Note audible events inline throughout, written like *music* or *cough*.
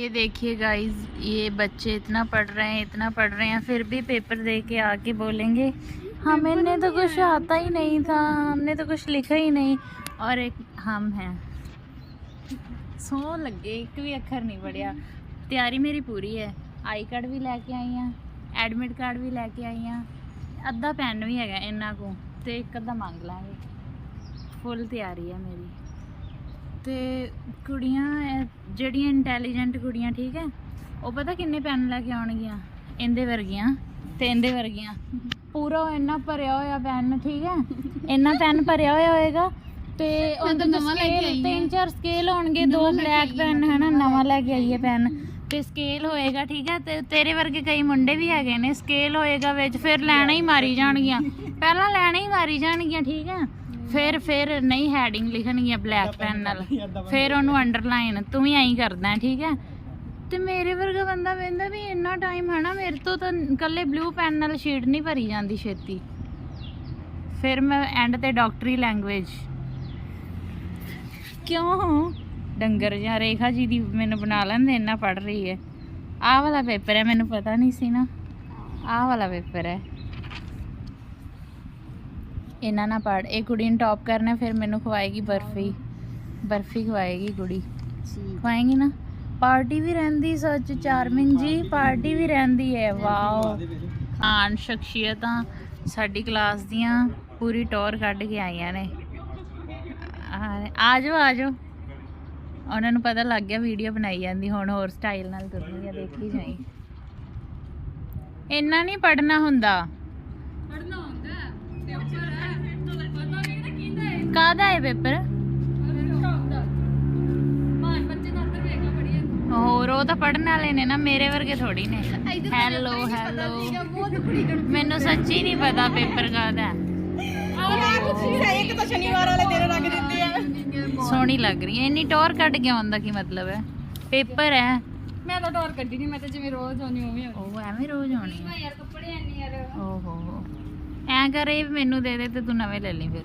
ये देखिए गाइज़ ये बच्चे इतना पढ़ रहे हैं, इतना पढ़ रहे हैं, फिर भी पेपर दे के आके बोलेंगे। हमने तो कुछ आता ही नहीं था, हमने तो कुछ लिखा ही नहीं। और एक हम हैं। सो लगे, एक भी अखर नहीं पढ़िया तैयारी मेरी पूरी है। आई कार्ड भी लैके आई हाँ एडमिट कार्ड भी लैके आई हाँ। अद्धा पेन भी है इन्हों को तो एक अद्धा मंग लाँगे फुल तैयारी है मेरी। ਤੇ ਕੁੜੀਆਂ ਜਿਹੜੀਆਂ ਇੰਟੈਲੀਜੈਂਟ ਕੁੜੀਆਂ ਠੀਕ ਹੈ ਉਹ ਪਤਾ ਕਿੰਨੇ ਪੈਨ ਲੈ ਕੇ ਆਉਣਗੀਆਂ? ਇਹਦੇ ਵਰਗੀਆਂ ਤੇ ਇਹਦੇ ਵਰਗੀਆਂ। ਪੂਰਾ ਇੰਨਾ ਭਰਿਆ ਹੋਇਆ ਪੈਨ ਠੀਕ ਹੈ ਇੰਨਾ ਪੈਨ ਭਰਿਆ ਹੋਇਆ ਹੋਏਗਾ ਤੇ ਉਹਦੇ ਨਵਾਂ ਲੈ ਕੇ ਆਈ ਤਿੰਨ ਚਾਰ ਸਕੇਲ ਹੋਣਗੇ ਦੋ ਬਲੈਕ ਪੈਨ ਹਨਾ ਨਵਾਂ ਲੈ ਕੇ ਆਈਏ ਪੈਨ। ਤੇ ਸਕੇਲ ਹੋਏਗਾ ਠੀਕ ਹੈ ਤੇ ਤੇਰੇ ਵਰਗੇ ਕਈ ਮੁੰਡੇ ਵੀ ਹੈਗੇ ਨੇ ਸਕੇਲ ਹੋਏਗਾ ਵਿੱਚ ਫਿਰ ਲੈਣਾ ਹੀ ਮਾਰੀ ਜਾਣਗੀਆਂ। ਪਹਿਲਾਂ ਲੈਣਾ ਹੀ ਮਾਰੀ ਜਾਣਗੀਆਂ ਠੀਕ ਹੈ ਫਿਰ ਫਿਰ ਨਹੀਂ ਹੈਡਿੰਗ ਲਿਖਣਗੀਆਂ ਬਲੈਕ ਪੈਨ ਨਾਲ। ਫਿਰ ਉਹਨੂੰ ਅੰਡਰਲਾਈਨ ਤੂੰ ਵੀ ਐਂ ਕਰਦਾ ਠੀਕ ਹੈ? ਤੇ ਮੇਰੇ ਵਰਗਾ ਬੰਦਾ ਵੇਂਦਾ ਵੀ ਇੰਨਾ ਟਾਈਮ ਹੈ ਨਾ ਮੇਰੇ ਤੋਂ ਤਾਂ ਇਕੱਲੇ ਬਲੂ ਪੈਨ ਨਾਲ ਸ਼ੀਟ ਨਹੀਂ ਭਰੀ ਜਾਂਦੀ ਛੇਤੀ। ਫਿਰ ਮੈਂ ਐਂਡ ਤੇ ਡਾਕਟਰੀ ਲੈਂਗੁਏਜ ਕਿਉਂ? ਡੰਗਰ ਜਾਂ ਰੇਖਾ ਜੀ ਦੀ ਮੈਨੂੰ ਬਣਾ ਲੈਂਦੇ ਇੰਨਾ ਪੜ ਰਹੀ ਹੈ। ਆਹ ਵਾਲਾ ਪੇਪਰ ਹੈ ਮੈਨੂੰ ਪਤਾ ਨਹੀਂ ਸੀ ਨਾ। ਆਹ ਵਾਲਾ ਪੇਪਰ ਹੈ। ਇਹਨਾਂ ਨਾ ਪੜ ਇਹ ਕੁੜੀ ਨੂੰ ਟੌਪ ਕਰਨਾ ਫਿਰ ਮੈਨੂੰ ਖਵਾਏਗੀ ਬਰਫੀ। ਬਰਫੀ ਖਵਾਏਗੀ ਕੁੜੀ। ਖਵਾਏਗੀ ਨਾ? ਪਾਰਟੀ ਵੀ ਰਹਿੰਦੀ ਸੱਚ ਚਾਰਮਿੰਗ ਜੀ ਪਾਰਟੀ ਵੀ ਰਹਿੰਦੀ ਹੈ। ਵਾਓ ਆਨ ਸ਼ਖਸੀਅਤਾਂ ਸਾਡੀ ਕਲਾਸ ਦੀਆਂ ਪੂਰੀ ਟੌਰ ਕੱਢ ਕੇ ਆਈਆਂ ਨੇ। ਆ ਜਾਓ ਆ ਜਾਓ ਉਹਨਾਂ ਨੂੰ ਪਤਾ ਲੱਗ ਗਿਆ ਵੀਡੀਓ ਬਣਾਈ ਜਾਂਦੀ ਹੁਣ ਹੋਰ ਸਟਾਈਲ ਨਾਲ ਕਰਨੀ ਆ ਦੇਖੀ ਜਾਈ। ਇੰਨਾ ਨਹੀਂ ਪੜਨਾ ਹੁੰਦਾ। ਪੜਨਾ ਹੁੰਦਾ ਪੇਪਰ ਹੈ ਪਤਾ ਨਹੀਂ ਨਾ ਕਿੰਦਾ ਹੈ ਕਾਹਦਾ ਹੈ ਪੇਪਰ? ਹੋਰ ਉਹ ਤਾਂ ਪੜਨ ਵਾਲੇ ਨੇ ਨਾ ਮੇਰੇ ਵਰਗੇ ਥੋੜੀ ਨੇ। ਹੈਲੋ ਹੈਲੋ ਮੈਨੂੰ ਸੱਚੀ ਨਹੀਂ ਪਤਾ ਪੇਪਰ ਕਾਹਦਾ। ਹੈ ਇੱਕ ਤਾਂ ਸ਼ਨੀਵਾਰ ਵਾਲੇ ਦਿਨ ਰੱਖ ਦਿੰਦੇ ਆ ਸੋਹਣੀ ਲੱਗ ਰਹੀ ਹੈ। ਇੰਨੀ ਟੌਰ ਕੱਢ ਕੇ ਆਉਣ ਦਾ ਕੀ ਮਤਲਬ ਹੈ? ਪੇਪਰ ਹੈ। ਮੈਂ ਤਾਂ ਡੋਰ ਕੱਢੀ ਨਹੀਂ ਮੈਂ ਤਾਂ ਜਿਵੇਂ ਰੋਜ਼ ਆਉਂਦੀ ਉਵੇਂ ਆਉਂਦੀ ਉਹ ਐਵੇਂ ਰੋਜ਼ ਆਉਣੀ ਯਾਰ ਕੱਪੜੇ ਐਨੇ ਯਾਰ ਓਹੋ। ਐ ਕਰੇ ਮੈਨੂੰ ਦੇ ਦੇ ਤੇ ਤੂੰ ਨਵੇਂ ਲੈ ਲਈ ਫਿਰ।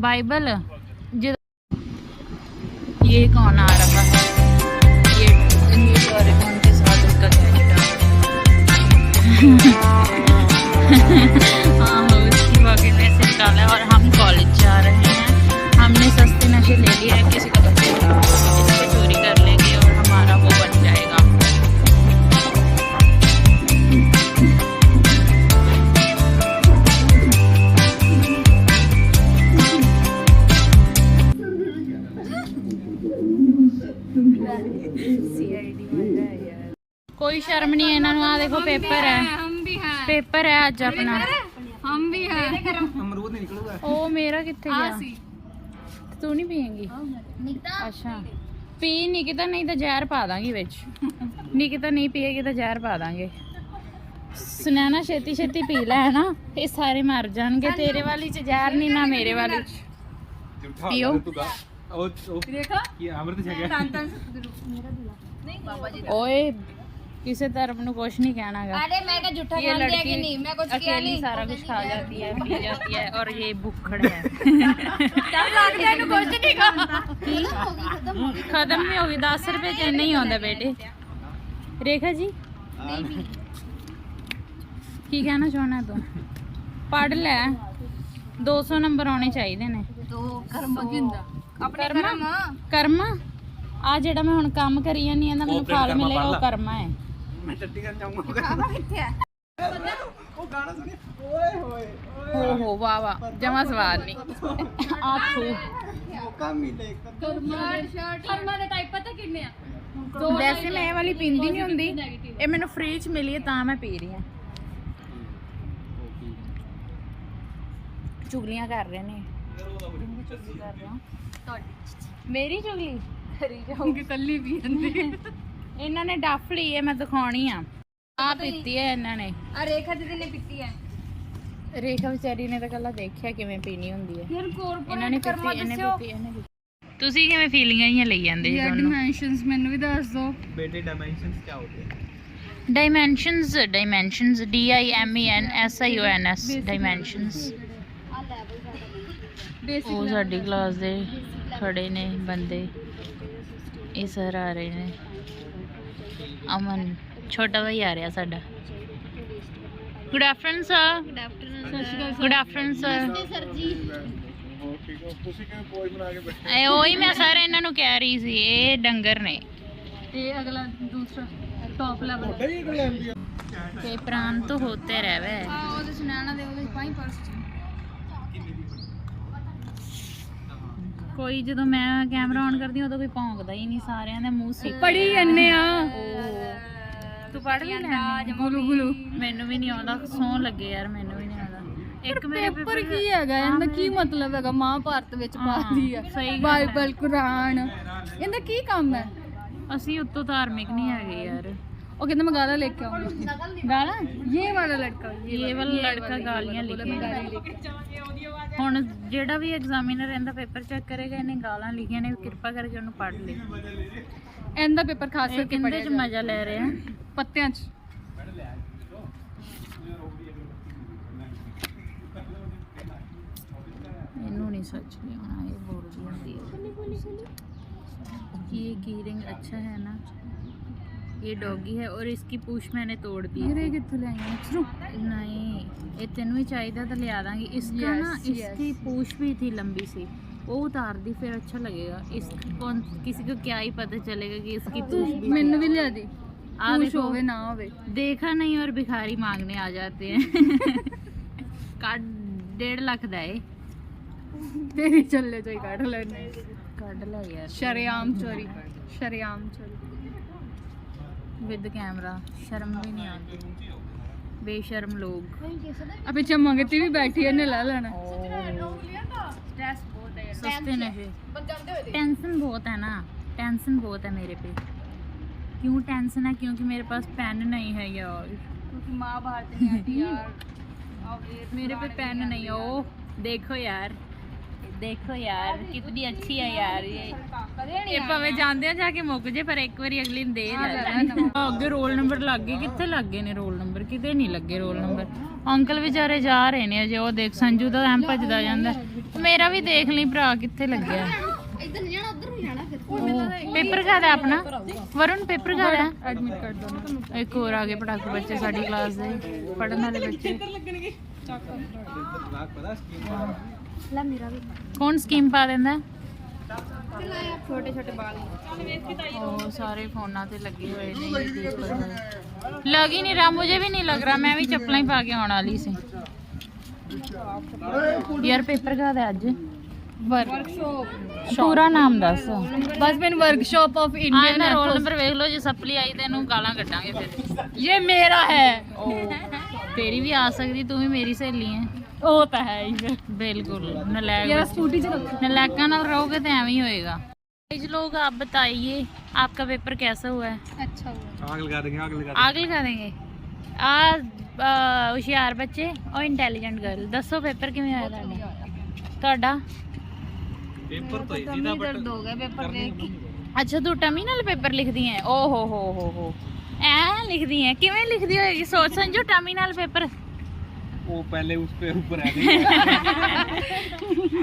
बाइबल जिधर ये कौन आ रहा ਸ਼ਰਮ ਨਹੀਂ ਇਹਨਾਂ ਨੂੰ ਆ ਦੇਖੋ ਪੇਪਰ ਹੈ हम भी हैं ਪੇਪਰ ਹੈ ਅੱਜ ਆਪਣਾ हम भी हैं ਉਹ ਮੇਰਾ ਕਿੱਥੇ ਗਿਆ ਸੀ ਤੂੰ ਨਹੀਂ ਪੀਏਂਗੀ ਅੱਛਾ ਪੀ ਨਿਕਿਤਾ ਨਹੀਂ ਤਾਂ ਜ਼ਹਿਰ ਪਾ ਦਾਂਗੀ ਵਿੱਚ ਨਿਕਿਤਾ ਨਹੀਂ ਪੀਏਗੀ ਤਾਂ ਜ਼ਹਿਰ ਪਾ ਦਾਂਗੇ ਸੁਨੈਣਾ ਛੇਤੀ ਛੇਤੀ ਪੀ ਲੈ ਨਾ ਇਹ ਸਾਰੇ ਮਰ ਜਾਣਗੇ ਤੇਰੇ ਵਾਲੀ ਚ ਜ਼ਹਿਰ ਨਹੀਂ ਨਾ ਮੇਰੇ ਵਾਲੀ ਚ ਪੀਓ देखा ਕੀ ਅੰਮ੍ਰਿਤ ਛਕਿਆ तन तन मेरा दूल्हा नहीं बाबा जी ਓਏ ਕਿਸੇ ਧਰਮ ਨੂੰ ਕੁਛ ਨਹੀਂ ਕਹਿਣਾਗਾ अरे मैं क्या झूठा ये नाम दिया लड़की कि नहीं मैं कुछ किया अकेली नहीं सारा कुछ खा जाती है पी जाती है और ये भुक्खड़ है ਚੱਲ ਲੱਗ ਗਿਆ ਇਹਨੂੰ ਕੁਝ ਨਹੀਂ ਕਹਾ ਖਤਮ ਨਹੀਂ ਹੋ ਗਈ 10 ਰੁਪਏ ਚ ਨਹੀਂ ਆਉਂਦਾ ਬੇਟੇ ਰੇਖਾ ਜੀ ਕੀ ਕਹਿਣਾ ਚਾਹਣਾ ਤੂੰ ਪੜ ਲੈ 200 ਨੰਬਰ ਆਉਣੇ ਚਾਹੀਦੇ ਨੇ तो कर्म की ਹੁੰਦਾ ਆਪਣੇ ਕਰਮ ਕਰਮ ਆ ਜਿਹੜਾ ਮੈਂ ਹੁਣ ਕੰਮ ਕਰੀ ਜਾਂਦੀ ਆ ਨਾ ਮੈਨੂੰ ਫਲ ਮਿਲੇ ਉਹ ਕਰਮਾ ਹੈ ਮੈਂ ਟੱਟੀ ਕਰਨ ਜਾਊਂਗਾ। ਕਾਵਾ ਕਿੱਥੇ ਹੈ ਉਹ ਗਾਣਾ ਸੁਣਿਆ। ਓਏ ਹੋਏ ਹੋ ਹੋ ਵਾਹ ਵਾਹ ਜਮਾ ਸਵਾਦ ਨਹੀਂ। ਆਥੂ ਮੌਕਾ ਮਿਲੇ ਸ਼ਰਟ ਸ਼ਰਟ। ਕਰਮਾਂ ਦੇ ਟਾਈਪ ਪਤਾ ਕਿੰਨੇ ਆ? ਵੈਸੇ ਮੈਂ ਇਹ ਵਾਲੀ ਪੀਂਦੀ ਨਹੀਂ ਹੁੰਦੀ। ਇਹ ਮੈਨੂੰ ਫ੍ਰੀ ਚ ਮਿਲੀ ਹੈ ਤਾਂ ਮੈਂ ਪੀ ਰਹੀ ਹਾਂ। ਚੁਗਲੀਆਂ ਕਰ ਰਹੇ ਨੇ। ਮੇਰੀ ਚੁਗਲੀ? ਕਰੀ ਕਿ ਕੱਲੀ ਵੀ ਜਾਂਦੀ ਇਹਨਾਂ ਨੇ ਡੱਫ ਲਈ ਹੈ ਮੈਂ ਦਿਖਾਉਣੀ ਆ ਆ ਪੀਤੀ ਹੈ ਇਹਨਾਂ ਨੇ ਆ ਰੇਖਾ ਦੀਦੀ ਨੇ ਪੀਤੀ ਹੈ ਰੇਖਾ ਵਿਚਾਰੀ ਨੇ ਤਾਂ ਕੱਲਾ ਦੇਖਿਆ ਕਿਵੇਂ ਪੀਣੀ ਹੁੰਦੀ ਹੈ ਯਾਰ ਕੋਰਪੋਰੇਟ ਇਹਨਾਂ ਨੇ ਪੀਤੀ ਇਹਨੇ ਪੀਤੀ ਇਹਨੇ ਪੀਤੀ ਤੁਸੀਂ ਕਿਵੇਂ ਫੀਲਿੰਗਾਂ ਹੀ ਲਈ ਜਾਂਦੇ ਜੀ ਦੋਨੋਂ ਡਾਈਮੈਂਸ਼ਨਸ ਮੈਨੂੰ ਵੀ ਦੱਸ ਦਿਓ बेटे डायमेंशंस क्या होते हैं dimensions dimensions d i m e n s i o n s dimensions ਉਹ ਸਾਡੀ ਕਲਾਸ ਦੇ ਖੜੇ ਨੇ ਬੰਦੇ ਇਹ ਸਰ ਆ ਰਹੇ ਨੇ ਅਮਨ ਛੋਟਾ ਭਾਈ ਆ ਰਿਹਾ ਸਾਡਾ। Good afternoon sir good afternoon good afternoon sir sir ji. ਇਹ ਉਹੀ ਮੈਂ ਸਰ ਇਹਨਾਂ ਨੂੰ ਕਹਿ ਰਹੀ ਸੀ ਇਹ ਡੰਗਰ ਨੇ। ਇਹ ਅਗਲਾ ਦੂਸਰਾ ਟੌਪ ਲੈਵਲ ਤੇ ਪ੍ਰਾਂਤ ਹੋਤੇ ਰਹਿਵੇ ਆ ਉਹਦੇ ਸੁਣਾਣਾ ਦੇ ਉਹਦੇ ਪਾਈ ਪਰਸ ਕੋਈ ਜਦੋਂ ਮੈਂ ਕੈਮਰਾ ਔਨ ਕਰਦੀ ਹਾਂ ਉਦੋਂ ਕੋਈ ਭੌਂਕਦਾ ਹੀ ਨਹੀਂ ਸਾਰਿਆਂ ਦੇ ਮੂੰਹ ਸਿੱਕ ਪੜੀ ਜੰਨੇ ਆ। ਤੂੰ ਪੜ ਵੀ ਲੈਣੀ ਗੁਲੂ ਗੁਲੂ ਮੈਨੂੰ ਵੀ ਨਹੀਂ ਆਉਂਦਾ ਸੌਂ ਲੱਗੇ ਯਾਰ ਮੈਨੂੰ ਵੀ ਨਹੀਂ ਆਉਂਦਾ। ਇੱਕ ਮੇਰੇ ਪੇਪਰ ਕੀ ਹੈਗਾ? ਇਹਦਾ ਕੀ ਮਤਲਬ ਹੈਗਾ? ਮਹਾਭਾਰਤ ਵਿੱਚ ਪਾਦੀ ਆ ਬਾਈਬਲ ਕੁਰਾਨ। ਇਹਦਾ ਕੀ ਕੰਮ ਹੈ? ਅਸੀਂ ਉੱਤੋਂ ਧਾਰਮਿਕ ਨਹੀਂ ਹੈਗੇ ਯਾਰ। ਉਹ ਕਹਿੰਦਾ ਮੈਂ ਗਾਲਾਂ ਲੈ ਕੇ ਆਉਂਗਾ ਗਾਲਾਂ? ਇਹ ਵਾਲਾ ਲੜਕਾ ਇਹ ਵਾਲਾ ਲੜਕਾ ਗਾਲੀਆਂ ਲਿਖਿਆ। ਹੁਣ ਜਿਹੜਾ ਵੀ ਐਗਜ਼ਾਮੀਨਰ ਇਹਦਾ ਪੇਪਰ ਚੈੱਕ ਕਰੇਗਾ ਇਹਨੇ ਗਾਲਾਂ ਲਿਖੀਆਂ ਨੇ ਕਿਰਪਾ ਕਰਕੇ ਉਹਨੂੰ ਪੜ੍ਹ ਲਈ ਇਹਦਾ ਪੇਪਰ ਖਾਸ ਇਹ ਕਰਕੇ ਕਿੰਦੇ ਪੜਿਆ ਚ ਜਾਵੇ। ਮਜ਼ਾ ਲੈ ਰਹੇ? ਆ ਪੱਤਿਆਂ 'ਚ। ਇਹਨੂੰ ਨਹੀਂ ਸੱਚ ਲਿਆਉਣਾ ਇਹ ਬੋਲ ਰਹੀ ਹੁੰਦੀ ਹੈ ਕੀ ਕੀਰਿੰਗ ਅੱਛਾ ਹੈ ਨਾ? ये डॉगी है और इसकी पूछ मैंने तोड़ दी ਇਹ ਕਿੱਥੋਂ ਲੈ ਆਈ ਅਚਰੂ नहीं ये तेनू ही चाहिए था लिया दांगी इसका Yes, ना yes. इसकी पूछ भी थी लंबी सी वो उतार दी फिर अच्छा लगेगा इस कौन किसी को क्या ही पता चलेगा कि इसकी पूछ भी ਮੈਨੂੰ ਵੀ ਲਿਆ ਦੇ आ पूछ देखो ਹੋਵੇ ਨਾ ਹੋਵੇ देखा नहीं और भिखारी मांगने आ जाते हैं काट डेढ़ लाख दा है ਤੇਰੀ ਚੱਲੇ ਚੋਈ ਕੱਢ ਲੈਣੇ ਕੱਢ ਲੈ ਯਾਰ ਸ਼ਰਿਆਮ ਚੋਰੀ ਸ਼ਰਿਆਮ ਚੋਰੀ विद कैमरा। शर्म भी नहीं आती। बेशर्म लोग। अपने चम्मा कितनी भी बैठी है ला लेना। सस्ते नशे टेंशन बहुत है ना। टेंशन बहुत है मेरे पे। क्यों टेंशन है? क्योंकि मेरे पास पेन नहीं है यार। क्योंकि माँ बाहर से *laughs* यार। मेरे पे पेन नहीं है ओ। देखो यार। ਦੇਖੋ ਯਾਰ ਕਿਤਨੀ ਅੱਛੀ ਹੈ ਯਾਰ ਇਹ ਇਹ। ਭਾਵੇਂ ਜਾਂਦੇ ਆ ਜਾ ਕੇ ਮੁੱਕ ਜੇ ਪਰ ਇੱਕ ਵਾਰੀ ਅਗਲੀ ਨੂੰ ਦੇ ਜਾਣਾ ਅੱਗੇ ਰੋਲ ਨੰਬਰ ਲੱਗ ਗਏ ਕਿੱਥੇ ਲੱਗ ਗਏ ਨੇ ਰੋਲ ਨੰਬਰ? ਕਿਤੇ ਨਹੀਂ ਲੱਗੇ ਰੋਲ ਨੰਬਰ। ਅੰਕਲ ਵਿਚਾਰੇ ਜਾ ਰਹੇ ਨੇ ਅਜੇ ਉਹ ਦੇਖ ਸੰਜੂ ਦਾ ਐਂ ਭੱਜਦਾ ਜਾਂਦਾ। ਮੇਰਾ ਵੀ ਦੇਖ ਲਈ ਭਰਾ ਕਿੱਥੇ ਲੱਗਿਆ? ਇਧਰ ਨਹੀਂ ਜਾਣਾ ਉਧਰ ਨੂੰ ਜਾਣਾ ਫਿਰ। ਪੇਪਰ ਕਾਦਾ ਆਪਣਾ? ਵਰੁਣ ਪੇਪਰ ਕਾਦਾ ਐਡਮਿਟ ਕਰ ਦੋ ਇੱਕ ਹੋਰ ਆ ਗਏ ਪਟਾਕੂ ਬੱਚੇ ਸਾਡੀ ਕਲਾਸ ਦੇ ਪੜਨ ਵਾਲੇ ਬੱਚੇ। ਲੈ ਮੇਰਾ ਵੀ ਕੌਣ ਸਕੀਮ ਪਾ ਦਿੰਦਾ? ਛੋਟੇ ਛੋਟੇ ਬਾਲ ਉਹ ਸਾਰੇ ਫੋਨਾਂ ਤੇ ਲੱਗੇ ਹੋਏ ਨੇ ਇਹ। ਲੱਗ ਹੀ ਨਹੀਂ ਰਹਾ ਮੁਝੇ ਵੀ ਨਹੀਂ ਲੱਗ ਰਹਾ ਮੈਂ ਵੀ ਚੱਪਲਾਂ ਹੀ ਪਾ ਕੇ ਆਉਣ ਵਾਲੀ ਸੀ। ਯਾਰ ਪੇਪਰ ਕਾਹਦਾ ਅੱਜ। ਵਰਕਸ਼ਾਪ ਪੂਰਾ ਨਾਮ ਦੱਸ। ਬਸ ਵਰਕਸ਼ਾਪ ਆਫ ਹਾਂ ਇੰਡੀਅਨ ਇਹਦਾ ਰੋਲ ਨੰਬਰ ਵੇਖ ਲਓ ਜੇ ਸਪਲੀ ਆਈ ਤਾਂ ਇਹਨੂੰ ਗਾਲਾਂ ਕੱਢਾਂਗੇ ਫਿਰ। ਇਹ ਮੇਰਾ ਹੈ। तेरी भी आ सकती तू भी मेरी सहेली है। ਉਹ ਤਾਂ ਹੈ ਹੀ बिल्कुल नलैका नाल रहोगे तो एवं ही होएगा। लोग आप बताइए आपका पेपर कैसा हुआ है? अच्छा हुआ। आग लगा देंगे आग लगा देंगे? आ आ, होशियार बच्चे और इंटेलिजेंट गर्ल दसो पेपर कि ਹੋਇਆ ਤੁਹਾਡਾ ਤੁਹਾਡਾ पेपर ਤਾਂ ਇਹਦਾ ਬਟ ਦਰਦ ਹੋ ਗਿਆ ਪੇਪਰ ਦੇਖ ਕੇ ਅੱਛਾ ਤੂੰ ਐ ਲਿਖਦੀ ਹੈ ਕਿਵੇਂ ਲਿਖਦੀ ਹੋਏਗੀ ਸੋਚ ਸੰਜੂ ਟਮੀ ਨਾਲ ਪੇਪਰ वो पहले उस पे ऊपर आ गई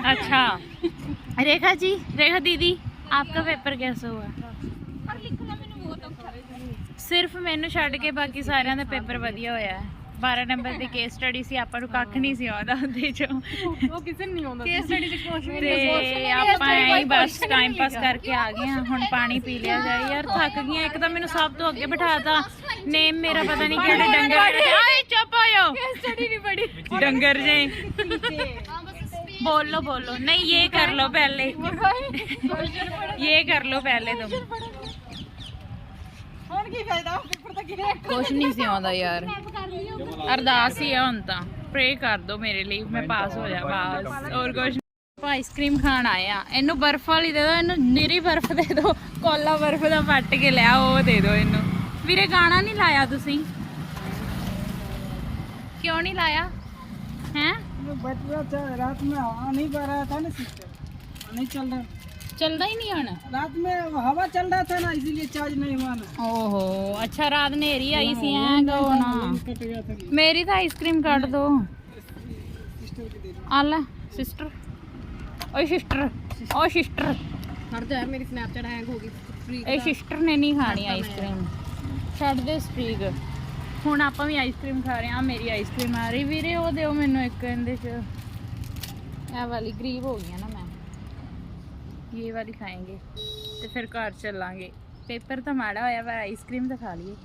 अच्छा रेखा जी रेखा दीदी आपका पेपर कैसा हुआ ਸਿਰਫ ਮੈਨੂੰ ਛੱਡ ਕੇ ਬਾਕੀ ਸਾਰਿਆਂ ਦਾ ਪੇਪਰ ਵਧੀਆ ਹੋਇਆ ਹੈ 12 ਨੰਬਰ ਦੀ ਕੇਸ ਸਟੱਡੀ ਸੀ ਆਪਾਂ ਨੂੰ ਕੱਖ ਨਹੀਂ ਸੀ ਆਉਂਦਾ ਉਹਦੇ ਚੋਂ। ਉਹ ਕਿਸੇ ਨਹੀਂ ਆਉਂਦਾ ਕੇਸ ਸਟੱਡੀ ਚ ਕੁਝ ਵੀ ਤੇ ਆਪਾਂ ਹੀ ਬਸ ਟਾਈਮ ਪਾਸ ਕਰਕੇ ਆ ਗਏ ਹਾਂ ਹੁਣ ਪਾਣੀ ਪੀ ਲਿਆ ਜਾਏ। ਯਾਰ ਥੱਕ ਗਈਆਂ ਇੱਕ ਤਾਂ ਮੈਨੂੰ ਸਭ ਤੋਂ ਅੱਗੇ ਬਿਠਾਤਾ। ਨੇਮ ਮੇਰਾ ਪਤਾ ਨਹੀਂ ਕਿਹੜੇ ਡੰਗਰ ਆਏ ਚੁੱਪ ਹੋਇਓ ਕੇਸ ਸਟੱਡੀ ਨਹੀਂ ਪੜੀ ਡੰਗਰ ਜੇ। ਬੋਲੋ ਬੋਲੋ। ਨਹੀਂ ਇਹ ਕਰ ਲਓ ਪਹਿਲੇ। ਇਹ ਕਰ ਲੋ ਪਹਿਲੇ ਤੁਮ ਹੁਣ ਕੀ ਫਾਇਦਾ? ਪੇਪਰ ਤਾਂ ਗਿਰੇ ਕੁਝ ਨਹੀਂ ਸੀ ਆਉਂਦਾ ਯਾਰ। ਅਰਦਾਸ ਹੀ ਆ ਹੁਣ ਤਾਂ ਪ੍ਰੇ ਕਰ ਦੋ ਮੇਰੇ ਲਈ ਮੈਂ ਪਾਸ ਹੋ ਜਾ ਬਸ ਹੋਰ ਕੁਛ ਆਪਾਂ ਆਈਸਕ੍ਰੀਮ ਖਾਣ ਆਏ ਆ ਇਹਨੂੰ ਬਰਫ਼ ਵਾਲੀ ਦੇ ਦਿਓ ਇਹਨੂੰ ਨਿਰੀ ਬਰਫ਼ ਦੇ ਦਿਓ ਕੋਲਾ ਬਰਫ਼ ਦਾ ਪੱਟ ਕੇ ਲਿਆ ਉਹ ਦੇ ਦਿਓ ਇਹਨੂੰ ਵੀਰੇ ਗਾਣਾ ਨਹੀਂ ਲਾਇਆ ਤੁਸੀਂ ਕਿਉਂ ਨਹੀਂ ਲਾਇਆ ਹੈ बच रहा था रात में आ नहीं पा रहा था ना सिस्टर नहीं चल रहा ਚੱਲਦਾ ਹੀ ਨਹੀਂ ਹੁਣ रात में हवा चल रहा था ना इसीलिए चार्ज नहीं हुआ ना ਓਹੋ ਅੱਛਾ ਰਾਤ ਨੇਰੀ ਆਈ ਸੀ ਐ ਕਹੋ ਨਾ कट गया था ਮੇਰੀ ਤਾਂ ਆਈਸਕ੍ਰੀਮ ਕੱਢ ਦੋ सिस्टर के दे ਆ ਲੈ ਸਿਸਟਰ ਓਏ ਸਿਸਟਰ ਓ ਸਿਸਟਰ ਹਟ ਜਾ ਮੇਰੀ ਸਨੈਪਚੈਟ ਹੈਂਗ ਹੋ ਗਈ ਫ੍ਰੀ ਇਹ ਸਿਸਟਰ ਨੇ ਨਹੀਂ ਖਾਣੀ ਆਈਸਕ੍ਰੀਮ ਛੱਡ ਦੇ ਸਟ੍ਰੀਕ ਹੁਣ ਆਪਾਂ ਵੀ ਆਈਸਕ੍ਰੀਮ ਖਾ ਰਹੇ ਹਾਂ ਆਹ ਮੇਰੀ ਆਈਸਕ੍ਰੀਮ ਆ ਰਹੀ ਵੀਰੇ ਉਹ ਦਿਓ ਮੈਨੂੰ ਇੱਕ ਇਹਦੇ ਚ ਇਹ ਵਾਲੀ ਗਰੀਬ ਹੋ ਗਈ ਆ ਨਾ ਮੈਂ ਇਹ ਵਾਲੀ ਖਾਏਂਗੇ ਤੇ ਫਿਰ ਘਰ ਚੱਲਾਂਗੇ। ਪੇਪਰ ਤਾਂ ਮਾੜਾ ਹੋਇਆ, ਪਰ ਆਈਸਕ੍ਰੀਮ ਤਾਂ ਖਾ ਲਈਏ।